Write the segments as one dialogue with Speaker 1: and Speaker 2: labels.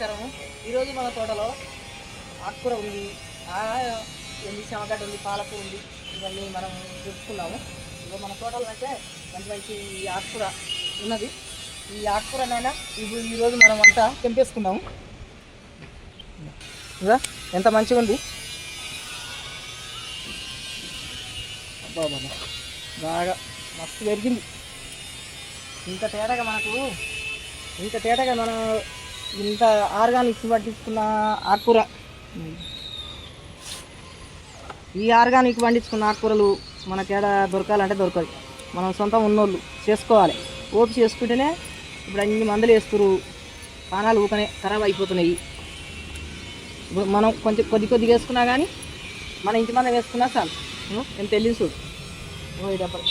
Speaker 1: అందరికి నమస్కారం ఈరోజు మన తోటలో ఆకుకూర ఉంది ఉంది చెమగడ్డ ఉంది పాలకూర ఉంది ఇవన్నీ మనం చూసుకున్నాము ఇక మన తోటలో అయితే మంచి మంచి ఈ ఆకుకూర ఉన్నది. ఈ ఆకుకూరనైనా ఇప్పుడు ఈరోజు మనం అంతా తెంపేసుకున్నాము ఇక ఎంత మంచిగా ఉంది. అబ్బా బాబా బాగా మస్తు పెరిగింది. ఇంత తేటగా మనకు ఇంత తేటగా మనం ఇంత ఆర్గానిక్స్ పట్టించుకున్న ఆకుకూర. ఈ ఆర్గానిక్ పండించుకున్న ఆకుకూరలు మన తేడా దొరకాలంటే దొరకదు మనం సొంతం ఉన్నోళ్ళు చేసుకోవాలి. ఓపి చేసుకుంటేనే ఇప్పుడు అన్ని మందులు వేస్తురు పానాలు ఊకనే ఖరాబ్ అయిపోతున్నాయి. మనం కొంచెం కొద్ది కొద్దిగా వేసుకున్నా కానీ మన ఇంటి మందం వేసుకున్నా చాలు. వెళ్ళింది చూడు. ఓ డబ్బలు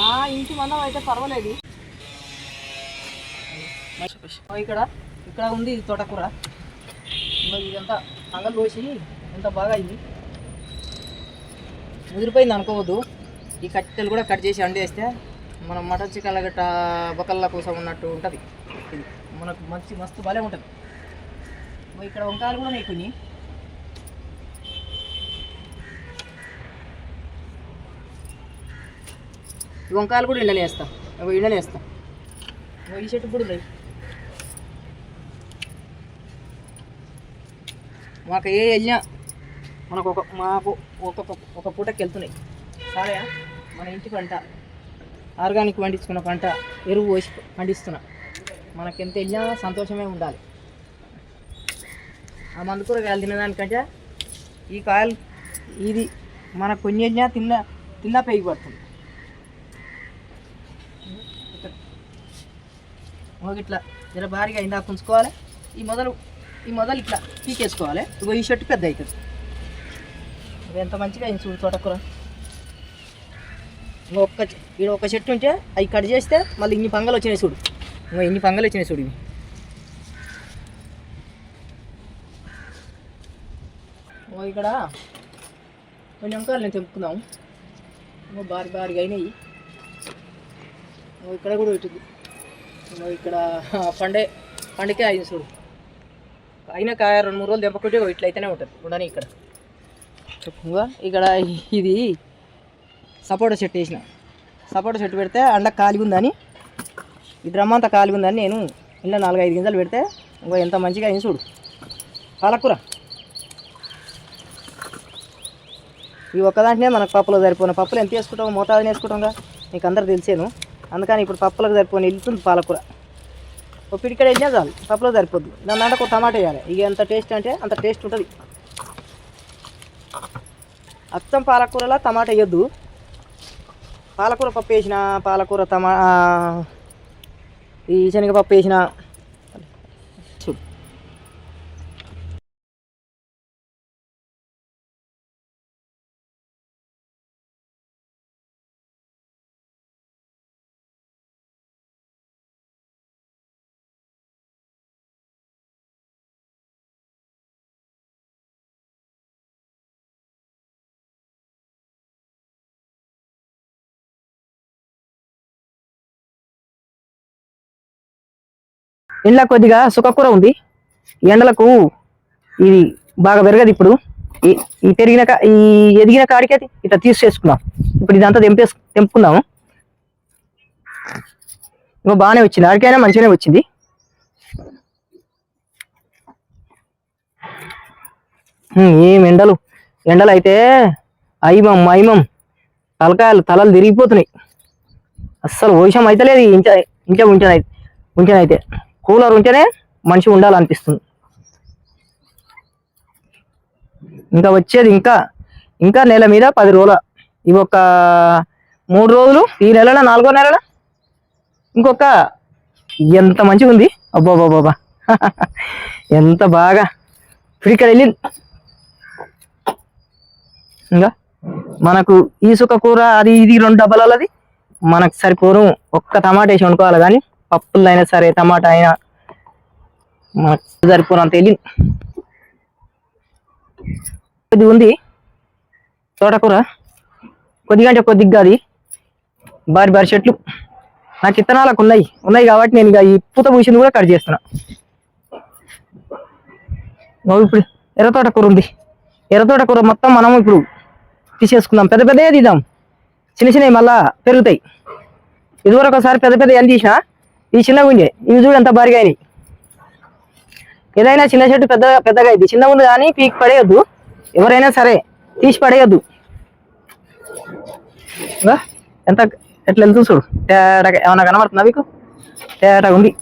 Speaker 1: నా ఇంటి మందం అయితే పర్వాలేదు. ఇక్కడ ఇక్కడ ఉంది ఇది తోటకూర. ఇగో ఇదంతా అంగలు పోసి ఎంత బాగా అయింది ముదిరిపోయింది అనుకోవద్దు. ఈ కట్టెలు కూడా కట్ చేసి అండేస్తే మనం మటన్ చికెన్ల గట్ట బొక్కల కోసం ఉన్నట్టు ఉంటుంది. ఇది మనకు మంచి మస్తు భలే ఉంటుంది. ఇక్కడ వంకాయలు కూడా ఉన్నాయి కొన్ని ఈ వంకాయలు కూడా ఎండనే వేస్తాం. ఈ చెట్టు కూడా ఉన్నాయి. మాకు ఏ వెళ్ళినా మనకు ఒక మాకు ఒక ఒక పూటకి వెళ్తున్నాయి. సరే మన ఇంటి పంట ఆర్గానిక్ పండించుకున్న పంట ఎరువు పోసి పండిస్తున్నా. మనకెంత ఎంత వెళ్ళినా సంతోషమే ఉండాలి. ఆ మందు కూరగాయలు తినదానికంటే ఈ కాయలు ఇది మన కొన్ని వెళ్ళినా తిన్న తిన్నా పెరిగి పడుతుంది. ఒక ఇట్లా జర భారీగా అయిందా ఉంచుకోవాలి. ఈ మొదలు ఈ మొదలు ఇట్లా పీకేసుకోవాలి. ఇగో ఈ చెట్టు పెద్ద అవుతుంది. ఇది ఎంత మంచిగా అయింది చూడు తోటకూర. ఇంకో ఒక్క ఇక్కడ ఒక చెట్టు ఉంటే అవి కట్ చేస్తే మళ్ళీ ఇన్ని పంగలు వచ్చినాయి చూడు. ఇంకో ఇన్ని పంగలు వచ్చినాయి చూడు ఇవి. ఇక్కడ కొన్ని వంకాయలు నేను తెంపుకుందాం. ఇంకో భారీ భారీగా అయినాయి. ఇక్కడ కూడా పెట్టింది. ఇక్కడ పండే పండుకే అయింది చూడు. అయినా కాయ రెండు మూడు రోజులు దెబ్బకొట్టి ఇట్లయితేనే ఉంటుంది. ఉండని ఇక్కడ. చెప్పుగా ఇక్కడ ఇది సపోటా చెట్టు వేసిన. సపోటా చెట్టు పెడితే అండ కాలిగా ఉందని ఈ డ్రమ్ అంతా కాలిగా ఉందని నేను ఇలా నాలుగైదు గింజలు పెడితే ఇంకో ఎంత మంచిగా అయింది చూడు. పాలకూర. ఈ ఒక్కదాంట్నే మనకు పప్పులో సరిపోయిన పప్పులు ఎంత వేసుకుంటాం మోతాదుని వేసుకుంటాం నీకు అందరు తెలిసేను. అందుకని ఇప్పుడు పప్పులకు సరిపోయిన వెళ్తుంది పాలకూర. ఒక పిడికడ వేసినా చాలు పప్పులో సరిపోద్ది. దాని దాంట్లో ఒక టమాటా వేయాలి. ఇక ఎంత టేస్ట్ అంటే అంత టేస్ట్ ఉంటుంది. అచ్చం పాలకూరలో టమాటా వేయద్దు. పాలకూర పప్పు వేసిన పాలకూర టమా ఈ శనగపప్పు వేసిన ఇంట్లో కొద్దిగా సుఖకూర ఉంది. ఈ ఎండలకు ఇది బాగా పెరగదు ఇప్పుడు. ఈ పెరిగిన ఈ ఎదిగిన కాడికి అది ఇట్లా తీసేసుకున్నాం ఇప్పుడు ఇదంతా తెంపే తెంపుకున్నాము ఇంకో బాగానే వచ్చింది. ఆడికైనా మంచిగానే వచ్చింది. ఏం ఎండలు. ఎండలు అయితే ఐమం మైమం తలకాయలు తలలు తిరిగిపోతున్నాయి. అస్సలు వైషం అయితే లేదు ఇంచ ఇంచ ఉంచనై ఉంచనైతే. కూలర్ ఉంటేనే మనిషి ఉండాలనిపిస్తుంది. ఇంకా వచ్చేది ఇంకా ఇంకా నెల మీద పది రోజుల ఇవి ఒక మూడు రోజులు ఈ నెలల నాలుగో నెలల ఇంకొక ఎంత మంచిగా ఉంది. అబ్బాబాబాబా ఎంత బాగా. ఇప్పుడు ఇక్కడ వెళ్ళింది ఇంకా మనకు ఈసుక కూర అది ఇది రెండు డబ్బాలది మనకు సరిపోరు ఒక్క టమాటా వేసి వండుకోవాలి కానీ పప్పులు అయినా సరే టమాటా అయినా మనకు సరిపోరు అంత ఇది ఉంది. తోటకూర. కొద్దిగా అంటే కొద్దిగా అది. బారి బారి చెట్లు. నాకు ఇత్తనాలకు ఉన్నాయి. ఉన్నాయి కాబట్టి నేను ఇక ఈ పూత పూసింది కూడా కట్ చేస్తున్నా. నువ్వు ఇప్పుడు ఎర్రతోట కూర ఉంది. ఎర్రతోట కూర మొత్తం మనం ఇప్పుడు తీసేసుకుందాం. పెద్ద పెద్దగా తీద్దాం. చిన్న చిన్నవి మళ్ళా పెరుగుతాయి. ఇదివరకు ఒకసారి పెద్ద పెద్ద ఎంత తీసినా ఈ చిన్నగా ఉండే ఇవి చూడు ఎంత భారీగా అయినాయి. ఏదైనా చిన్న చెట్టు పెద్దగా పెద్దగా అయింది చిన్నగా ఉంది కానీ పీక్ పడేయద్దు. ఎవరైనా సరే తీసి పడేయద్దు. ఎంత ఎట్లా వెళ్తుంది చూడు. తేడాగా ఏమన్నా కనబడుతుందా మీకు? తేడాగా ఉంది.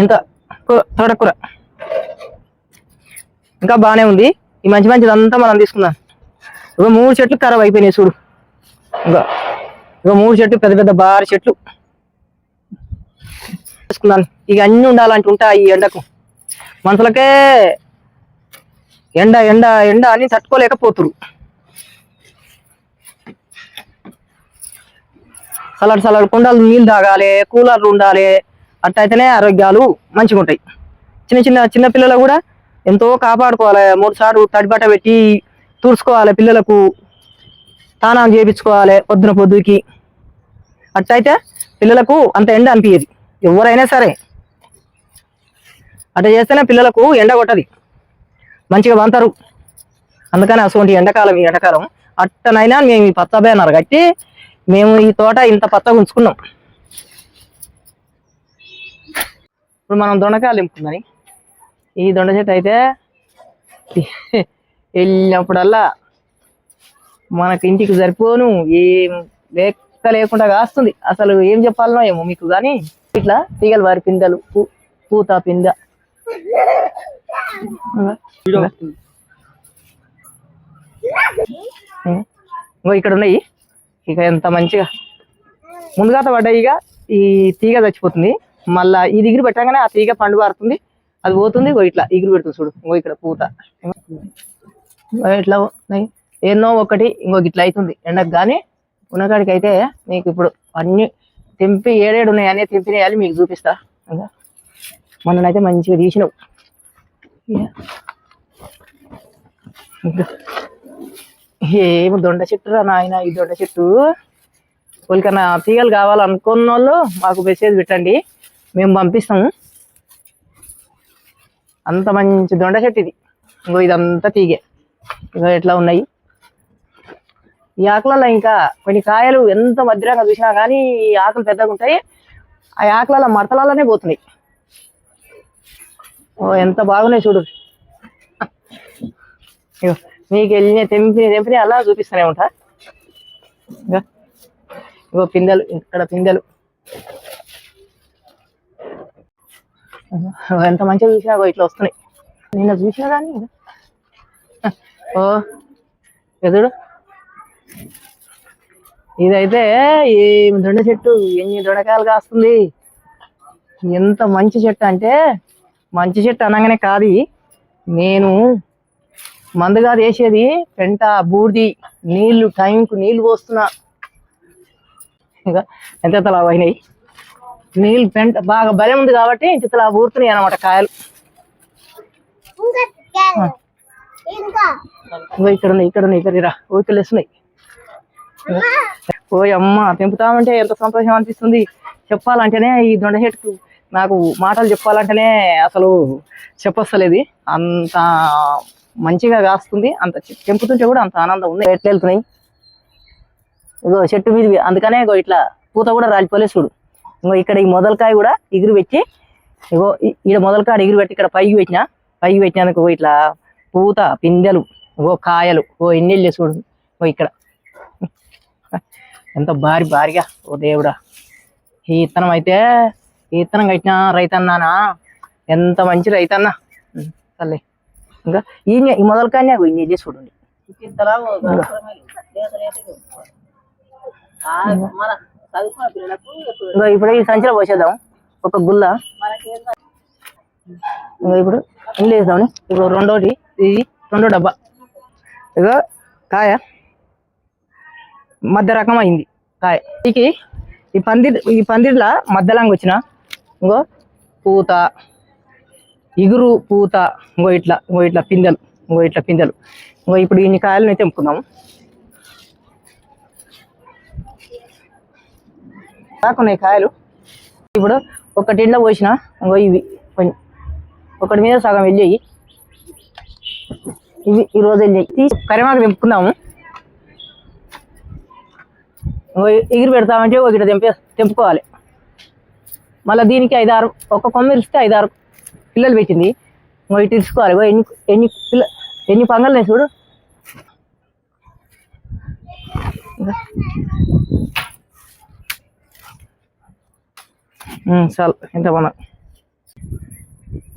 Speaker 1: ఎంత తోటకూర ఇంకా బాగానే ఉంది. ఈ మంచి మంచిదంతా మనం తీసుకుందాం. ఇక మూడు చెట్లు ఖరాబ్ అయిపోయినాయి చూడు. ఇంకా ఇంకా మూడు చెట్లు పెద్ద పెద్ద భారీ చెట్లు. తీసుకున్నాను ఇక అన్ని ఉండాలంటే ఉంటాయి ఈ ఎండకు. మనుషులకే ఎండ ఎండ ఎండ అని తట్టుకోలేకపోతురు. సలాడ్ సలాడ్ కుండలు నీళ్ళు తాగాలి కూలర్లు ఉండాలి. అట్టయితేనే ఆరోగ్యాలు మంచిగా ఉంటాయి. చిన్న చిన్న చిన్న పిల్లలు కూడా ఎంతో కాపాడుకోవాలి. మూడు సార్లు తడిబట్ట పెట్టి తుడుచుకోవాలి పిల్లలకు. స్నానం చేయించుకోవాలి పొద్దున పొద్దుకి. అట్టయితే పిల్లలకు అంత ఎండ అనిపించేది ఎవరైనా సరే. అట్ట చేస్తేనే పిల్లలకు ఎండ కొట్టది. మంచిగా వంతరు. అందుకని అటువంటి ఎండాకాలం ఈ ఎండాకాలం అట్టనైనా మేము ఈ పచ్చ బ్యానర్ కట్టి మేము ఈ తోట ఇంత పత్త ఉంచుకున్నాం. ఇప్పుడు మనం దొండకాయలు నింపుకుందని ఈ దొండ చెట్టు అయితే వెళ్ళినప్పుడల్లా మనకి ఇంటికి సరిపోను ఏం లెక్క లేకుండా కాస్తుంది. అసలు ఏం చెప్పాలనో ఏమో మీకు కానీ ఇట్లా తీగలు వారి పిందెలు పూత పిందె. ఇంకో ఇక్కడ ఉన్నాయి. ఇక ఎంత మంచిగా. ముందుగా పడ్డాయి ఇక. ఈ తీగ చచ్చిపోతుంది. మళ్ళా ఈ దిగురు పెట్టగానే ఆ తీగ పండు పారుతుంది. అది పోతుంది. ఇట్లా ఇగురు పెడుతుంది చూడు. ఇంకో ఇక్కడ పూత. ఇట్లా ఉన్నాయి. ఎన్నో ఒకటి ఇంకో ఇట్లా అవుతుంది ఎండకు కానీ ఉన్నకాడికి అయితే మీకు ఇప్పుడు అన్ని తెంపి ఏడేడు ఉన్నాయి అనే మీకు చూపిస్తా. ఇంకా మొన్ననైతే మంచిగా తీసినావు ఏమి దొండ చెట్టు రా నాయన ఈ దొండ చెట్టు. వాళ్ళకన్నా తీగలు కావాలనుకున్న వాళ్ళు మాకు మెసేజ్ పెట్టండి. మేము పంపిస్తాము. అంత మంచి దొండ చెట్టు ఇది. ఇంకో ఇదంతా తీగే. ఇగో ఎట్లా ఉన్నాయి? ఈ ఆకులలో ఇంకా కొన్ని కాయలు ఎంత మధ్యంగా చూసినా కానీ ఈ ఆకులు పెద్దగా ఉంటాయి. ఆ ఆకులలో మడతలలోనే పోతున్నాయి. ఓ ఎంత బాగున్నాయి చూడు. ఇగో మీకు వెళ్ళిన తెంపి తెంపిని అలా చూపిస్తూనే ఉంటా. ఇగో ఇగో పిందెలు ఇక్కడ పిందెలు. ఎంత మంచిగా చూసినా ఇట్లా వస్తున్నాయి. నిన్న చూసినా కానీ ఓ ఎదుడు ఇదైతే ఏమి దొండ చెట్టు ఎన్ని దొండకాయలు కాస్తుంది? ఎంత మంచి చెట్టు అంటే మంచి చెట్టు అనగానే కాదు. నేను మందుగా వేసేది పెంట బూడిది నీళ్ళు టైంకు నీళ్ళు పోస్తున్నా. ఇంకా ఎంత తలా అయినాయి నీళ్ళు పెంట బాగా బలం ఉంది కాబట్టి ఇంత తలా ఊరుతున్నాయి అనమాట కాయలు. ఇక్కడ ఉన్నాయి ఇక్కడ ఉన్నాయి ఇక్కడ ఊరికలు వేస్తున్నాయి ఓ అమ్మ తెంపుతామంటే ఎంత సంతోషం అనిపిస్తుంది. చెప్పాలంటేనే ఈ దొండ నాకు మాటలు చెప్పాలంటేనే అసలు చెప్పొస్తలేదు. అంత మంచిగా కాస్తుంది అంత చె- తెంపుతుంటే కూడా అంత ఆనందం ఉంది. ఎట్లా వెళ్తున్నాయి? ఇగో చెట్టు మీద అందుకనే ఇగో ఇట్లా పూత కూడా రాలిపోలే చూడు. ఇంకో ఇక్కడ ఈ మొదలకాయ కూడా ఎగురు పెట్టి ఇగో ఇక్కడ ఈడ మొదలకాయ ఎగురు పెట్టి ఇక్కడ పైకి పెట్టిన పైకి పెట్టినందుకు ఇట్లా పూత పిందెలు ఓ కాయలు ఓ ఎన్నెళ్ళు చూడు ఓ ఇక్కడ. ఎంత భారీ భారీగా. ఓ దేవుడా. ఈ ఇత్తనం అయితే ఈ ఇత్తనం కట్టిన రైతన్నానా? ఎంత మంచి రైతన్న. తల్లి. ఇంకా ఈ ఈ మొదలకాయ ఇన్ని చేసి చూడండి. ఇంకా ఇప్పుడు ఈ సంచిలో పోసేద్దాం. ఒక గుల్ల. ఇంకా ఇప్పుడు ఇల్లు వేద్దాం. ఇప్పుడు రెండోటి ఇది రెండో డబ్బా. ఇగో కాయ. మధ్య రకం అయింది కాయ ఈ ఈ పందిర్ ఈ పందిర్ల మధ్యలాంగ్ వచ్చిన. ఇంకో పూత ఇగురు పూత ఇంకో ఇట్లా ఇంకో ఇట్లా పిందెలు ఇంకో ఇట్లా పిందెలు. ఇంకో ఇప్పుడు ఇన్ని కాయలను తెంపుకుందాము కాకున్నాయి కాయలు. ఇప్పుడు ఒకటి ఇంట్లో పోసిన ఇంకో ఇవి. కొన్ని. ఒకటి మీద సగం వెళ్ళాయి ఇవి ఈరోజు వెళ్ళాయి తీసి కరిమాకు తెంపుకుందాము. ఎగిరి పెడతామంటే ఒకటి తెంపే తెంపుకోవాలి. మళ్ళీ దీనికి ఐదారు ఒక కొమ్మ ఇస్తే ఐదారు పిల్లలు పెట్టింది. ఒకటి తీసుకోవాలి ఎన్ని ఎన్ని పిల్ల ఎన్ని పంగలు చూడు. చాలు ఎంత బాగా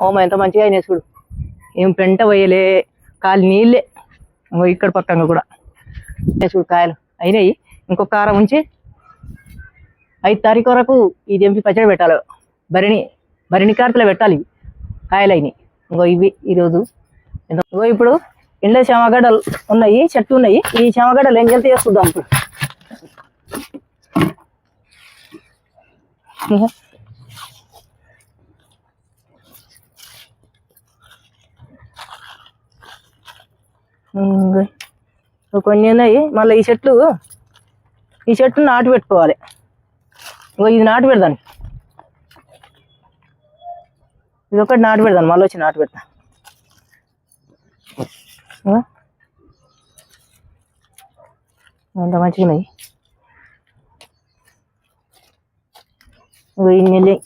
Speaker 1: ఓమా ఎంత మంచిగా అయినాయి చూడు. ఏం పెంట పోయలే కాలు నీళ్ళే. ఇక్కడ పక్కన కూడా. చూడు కాయలు అయినాయి. ఇంకొక కారం ఉంచి ఐదు తారీఖు వరకు ఇది దింపి పచ్చడి పెట్టాలి. భరిణి భరిణి కార్తలో పెట్టాలి. ఇవి ఇంకో ఇవి ఈరోజు. ఇంకో ఇప్పుడు ఎండ చామగడ్డలు ఉన్నాయి చెట్లు ఉన్నాయి. ఈ చామగడ్డలు ఏం చేస్తే చేసుకుందాం ఇప్పుడు. కొన్ని ఉన్నాయి. మళ్ళీ ఈ చెట్లు ఈ చెట్టు నాటు పెట్టుకోవాలి. ఇంకో ఇది నాటు పెడదాను ఇది ఒకటి నాటు పెడదాను మళ్ళీ వచ్చి నాటు పెడతా. అంత మంచిగా ఇంకో ఇన్ని వెళ్ళాయి.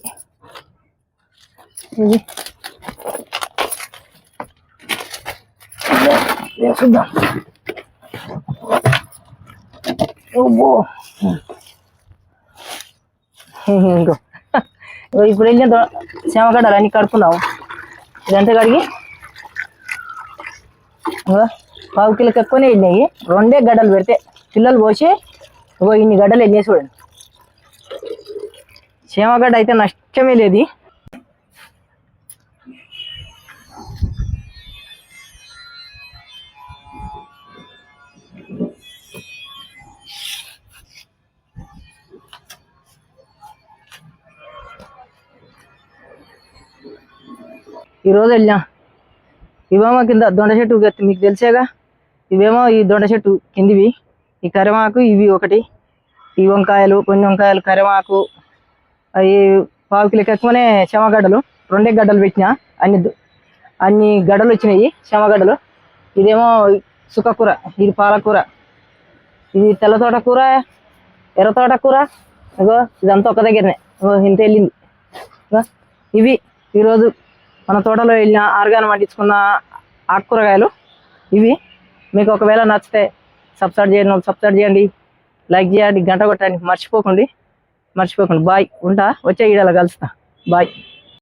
Speaker 1: ఇది. చూద్దాం. ఇంకో ఇప్పుడు వెళ్ళిన శ్యామగడ్డలు అన్ని కడుక్కున్నావు. ఇదంతా కడిగి? పావు కిలోకి ఎక్కువనే వెళ్ళినాయి రెండే గడ్డలు పెడితే పిల్లలు పోసి ఇగో ఇన్ని గడ్డలు వెళ్ళినాయి చూడండి. శ్యామగడ్డ అయితే నష్టమే లేదు. ఈరోజు వెళ్ళినా. ఇవేమో కింద దొండ చెట్టు మీకు తెలిసేగా ఇవేమో ఈ దొండ చెట్టు కిందివి. ఈ కరిమాకు ఇవి ఒకటి. ఈ వంకాయలు కొన్ని వంకాయలు కరిమాకు అవి పావు కిలోకి ఎక్కువనే చెమగడ్డలు. రెండే గడ్డలు పెట్టిన. అన్ని అన్ని గడ్డలు వచ్చినాయి చెమగడ్డలు. ఇదేమో సుఖకూర ఇది పాలకూర. ఇది తెల్ల తోట కూర ఎర్ర తోట కూర ఇగో ఇదంతా ఒక దగ్గరనే. ఇంత వెళ్ళింది. ఇగో ఇవి ఈరోజు మన తోటలో వెళ్ళిన ఆర్గాన్ పండించుకున్న ఆకుకూరగాయలు ఇవి. మీకు ఒకవేళ నచ్చితే సబ్స్క్రైబ్ చేయండి సబ్స్క్రైబ్ చేయండి లైక్ చేయండి గంట కొట్టండి. మర్చిపోకండి. మర్చిపోకండి. బాయ్ ఉంటా? వచ్చే ఈడలో కలుస్తా. బాయ్